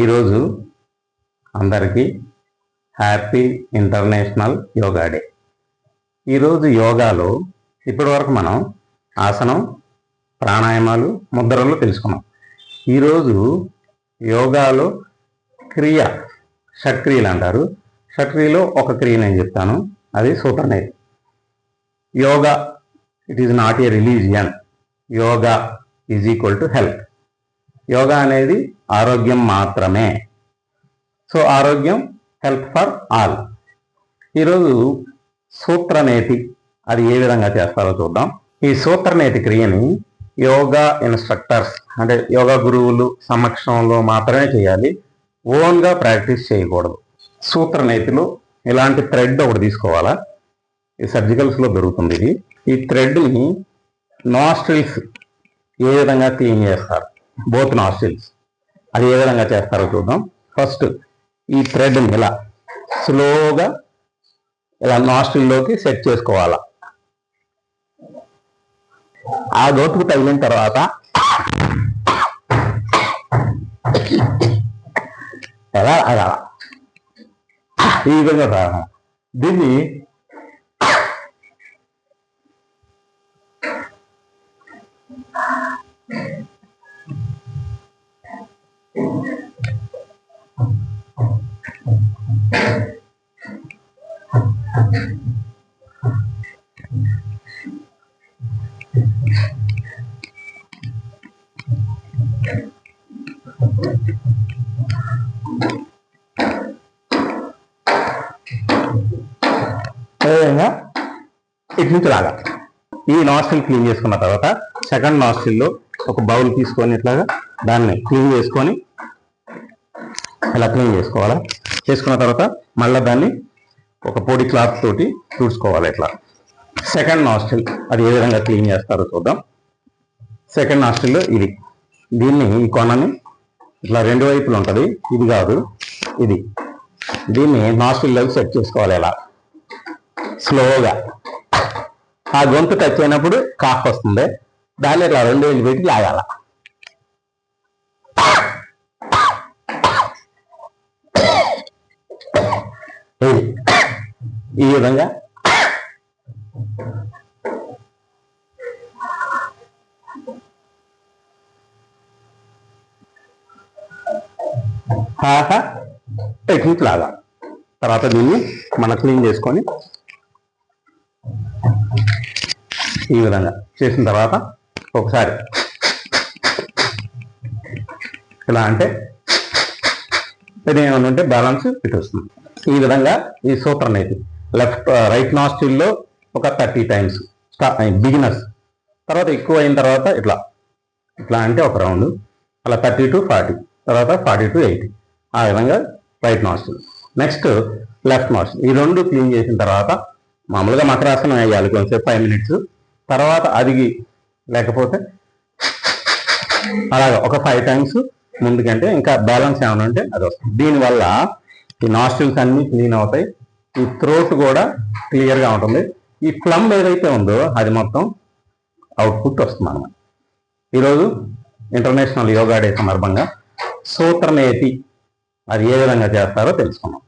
ఈరోజు అందరికీ happy international yoga day. ఈరోజు యోగాలో ఇప్పటివరకు మనం ఆసనం ప్రాణాయామాలు ముద్రలు తెలుసుకున్నాం. ఈరోజు యోగాలో క్రియ షట్క్రియలు అంటారు. షట్క్రియలో ఒక క్రియ నేను చెప్తాను అది sutraneti yoga it is not a religion. Yoga is equal to health. Yoga అనేది ఆరోగ్యం మాత్రమే. సో ఆరోగ్యం హెల్త్ ఫర్ ఆల్. ఈరోజు సూత్రనేతి అది ఏ విధంగా చేస్తారో చూద్దాం. ఈ సూత్రనేతి క్రియని యోగా ఇన్స్ట్రక్టర్స్ అంటే యోగా గురువులు సమక్షంలో మాత్రమే చేయాలి. ఓన్గా ప్రాక్టీస్ చేయకూడదు. సూత్రనేతిలో ఇలాంటి థ్రెడ్ ఒకటి తీసుకోవాలా? ఈ సర్జికల్స్లో దొరుకుతుంది ఇది. ఈ థ్రెడ్ని నాస్ట్రిల్స్ ఏ విధంగా క్లీన్ చేస్తారు? Both nostrils. అది ఏ విధంగా చేస్తారో చూద్దాం. ఫస్ట్ ఈ థ్రెడ్ని ఇలా స్లోగా ఇలా నాస్టిల్లోకి సెట్ చేసుకోవాలా. ఆ గోటుకు తగిలిన తర్వాత ఎలా అలా. ఈ విధంగా దీన్ని అదేవిధంగా ఇటు నుంచి లాగా ఈ నాస్టిల్ క్లీన్ చేసుకున్న తర్వాత సెకండ్ నాస్టిల్లో ఒక బౌల్ తీసుకొని ఇట్లాగా దాన్ని క్లీన్ చేసుకొని ఇలా క్లీన్ చేసుకోవాలా? చేసుకున్న తర్వాత మళ్ళీ దాన్ని ఒక పొడి క్లాత్ తోటి తుడుచుకోవాలి ఇట్లా సెకండ్ నాస్టిల్ అది ఏ విధంగా క్లీన్ చేస్తారో చూద్దాం. సెకండ్ నాస్టిల్ ఇది. దీన్ని ఈ కొనని ఇట్లా రెండు వైపులు ఉంటుంది. ఇది కాదు ఇది. దీన్ని నాస్టిల్లో సెట్ చేసుకోవాలి ఇలా స్లోగా. ఆ గొంతు టచ్ అయినప్పుడు కాఫ్ వస్తుంది. దాన్ని ఇట్లా రెండు వేలు పెట్టి లాగాల. ఇది. ఈ విధంగా హాహా టెక్నిక్ లాగా. తర్వాత దీన్ని మనం క్లీన్ చేసుకొని ఈ విధంగా చేసిన తర్వాత ఒకసారి ఇలా అంటే ఇది ఏమైనా ఉంటే బ్యాలెన్స్ ఇటు వస్తుంది ఈ విధంగా ఈ సూత్రం అయితే లెఫ్ట్ రైట్ నాస్టిల్లో ఒక థర్టీ టైమ్స్. బిగినర్స్. తర్వాత ఎక్కువ అయిన తర్వాత ఇట్లా. ఇట్లా అంటే ఒక రౌండ్. అలా థర్టీ టు ఫార్టీ. తర్వాత ఫార్టీ టు ఎయిటీ. ఆ విధంగా right nostril next left nostril ఈ రెండు క్లీన్ చేసిన తర్వాత మామూలుగా మకరాసనం వేయాలి. కొంచెం ఫైవ్ మినిట్స్. తర్వాత అదిగి లేకపోతే అలాగా ఒక ఫైవ్ టైమ్స్ ముందుకంటే ఇంకా బ్యాలెన్స్ ఏమైనా ఉంటే అది వస్తుంది. దీనివల్ల ఈ నాస్టిల్స్ అన్ని క్లీన్ అవుతాయి. ఈ థ్రోట్ కూడా క్లియర్గా ఉంటుంది. ఈ ప్లమ్ ఏదైతే ఉందో అది మొత్తం అవుట్పుట్ వస్తుంది అనమాట ఈరోజు ఇంటర్నేషనల్ యోగా డే సందర్భంగా సూత్రనేతి అది ఏ విధంగా చేస్తారో తెలుసుకున్నాం